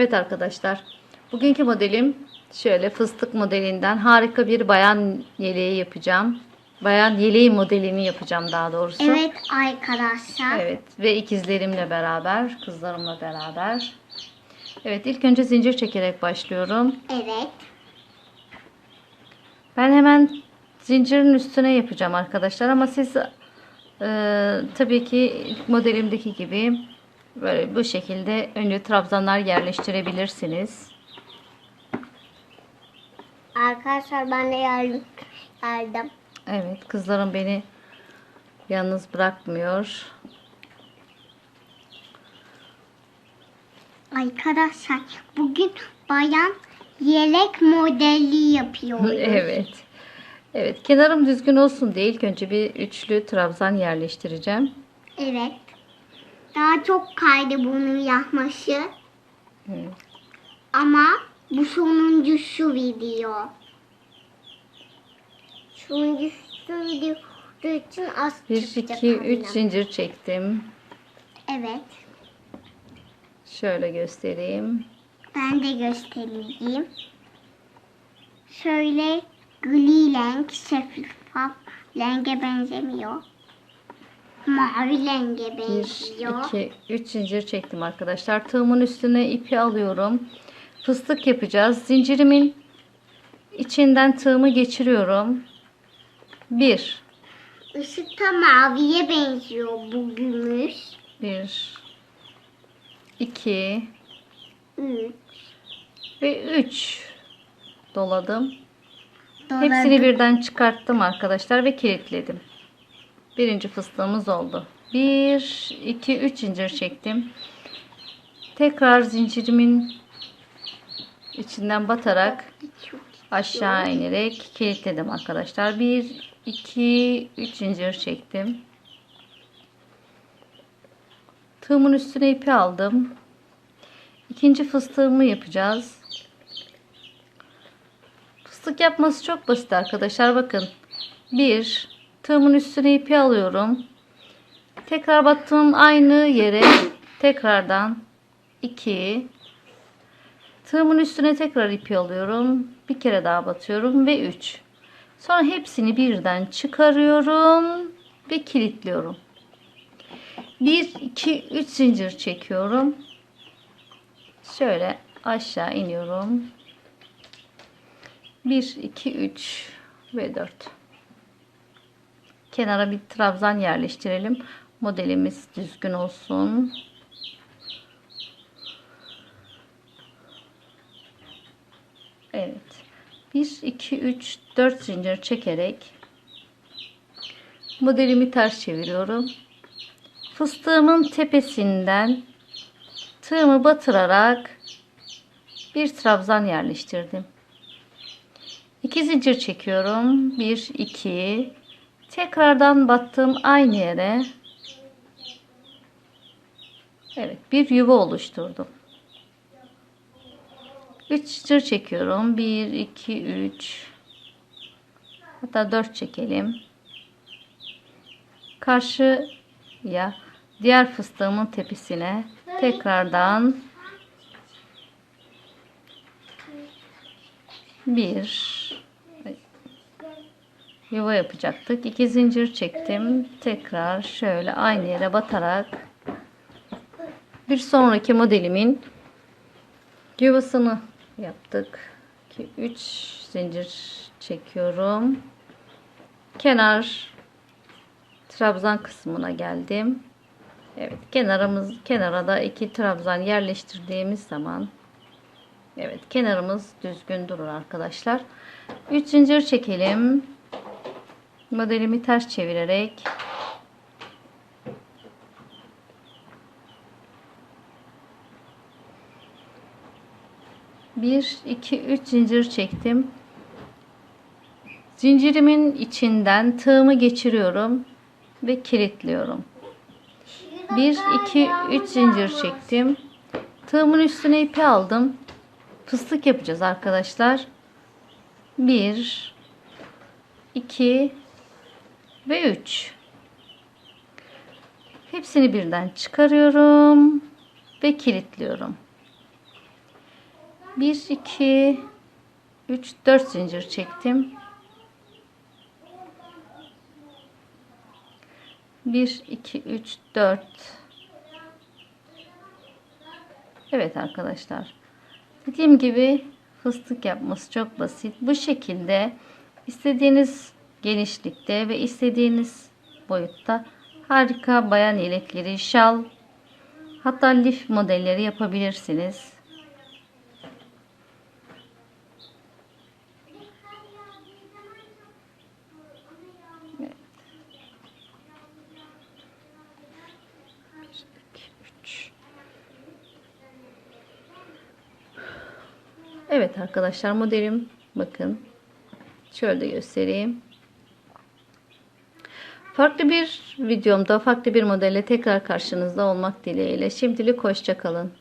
Evet arkadaşlar. Bugünkü modelim şöyle fıstık modelinden harika bir bayan yeleği yapacağım. Bayan yeleği modelini yapacağım daha doğrusu. Evet arkadaşlar. Evet ve ikizlerimle beraber, kızlarımla beraber. Evet ilk önce zincir çekerek başlıyorum. Evet. Ben hemen zincirin üstüne yapacağım arkadaşlar ama siz e, tabii ki ilk modelimdeki gibi böyle bu şekilde önce trabzanlar yerleştirebilirsiniz. Arkadaşlar ben de yardım verdim. Evet kızlarım beni yalnız bırakmıyor. Arkadaşlar bugün bayan yelek modeli yapıyoruz. evet. Evet kenarım düzgün olsun diye ilk önce bir üçlü trabzan yerleştireceğim. Evet. Daha çok kaydı bunun yapması. Evet. Ama bu sonuncu şu video. Sonuncu şu video için az 1 çıkacak 2 3 aynen. zincir çektim. Evet. Şöyle göstereyim. Ben de göstereyim. Şöyle gri renk şeffaf renge benzemiyor. Mavi renge 1 benziyor. 2 3 zincir çektim arkadaşlar. Tığımın üstüne ipi alıyorum. Fıstık yapacağız. Zincirimin içinden tığımı geçiriyorum. 1 Işıkta maviye benziyor bu gümüş. 1 2 Üç. ve 3 doladım. Doladım. Hepsini birden çıkarttım arkadaşlar ve kilitledim. Birinci fıstığımız oldu. 1 2 3 zincir çektim. Tekrar zincirimin içinden batarak aşağı inerek kilitledim arkadaşlar. 1 2 3 zincir çektim. Tığımın üstüne ipi aldım. İkinci fıstığımı yapacağız. Fıstık yapması çok basit arkadaşlar. Bakın. 1 tığımın üstüne ipi alıyorum. Tekrar battığım aynı yere tekrardan 2 Tığımın üstüne tekrar ipi alıyorum. Bir kere daha batıyorum ve 3. Sonra hepsini birden çıkarıyorum ve kilitliyorum. 1 2 3 zincir çekiyorum. Şöyle aşağı iniyorum. 1 2 3 ve 4. Kenara bir trabzan yerleştirelim. Modelimiz düzgün olsun. Evet. 1 2 3 4 zincir çekerek modelimi ters çeviriyorum. Fıstığımın tepesinden tığımı batırarak bir trabzan yerleştirdim. 2 zincir çekiyorum. 1 2 tekrardan battığım aynı yere Evet, bir yuva oluşturdum. 3 zincir çekiyorum. 1 2 3 hatta 4 çekelim. Karşıya diğer fıstığımın tepesine tekrardan bir yuva yapacaktık. 2 zincir çektim. Tekrar şöyle aynı yere batarak bir sonraki modelimin yuvasını yaptık. 2 3 zincir çekiyorum. Kenar trabzan kısmına geldim. Evet, kenarımız kenara da iki trabzan yerleştirdiğimiz zaman Evet, kenarımız düzgün durur arkadaşlar. 3 zincir çekelim. Modelimi ters çevirerek bir iki üç zincir çektim. Zincirimin içinden tığımı geçiriyorum ve kilitliyorum. 1 2 3 zincir çektim. Tığımın üstüne ipi aldım. Fıstık yapacağız arkadaşlar. 1 2 ve 3 Hepsini birden çıkarıyorum ve kilitliyorum. 1 2 3 4 zincir çektim. 1 2 3 4 Evet arkadaşlar. Dediğim gibi fıstık yapması çok basit. Bu şekilde istediğiniz genişlikte ve istediğiniz boyutta harika bayan yelekleri, şal hatta lif modelleri yapabilirsiniz. Evet. Evet arkadaşlar modelim bakın şöyle göstereyim. Farklı bir videomda farklı bir modelle tekrar karşınızda olmak dileğiyle. Şimdilik hoşça kalın.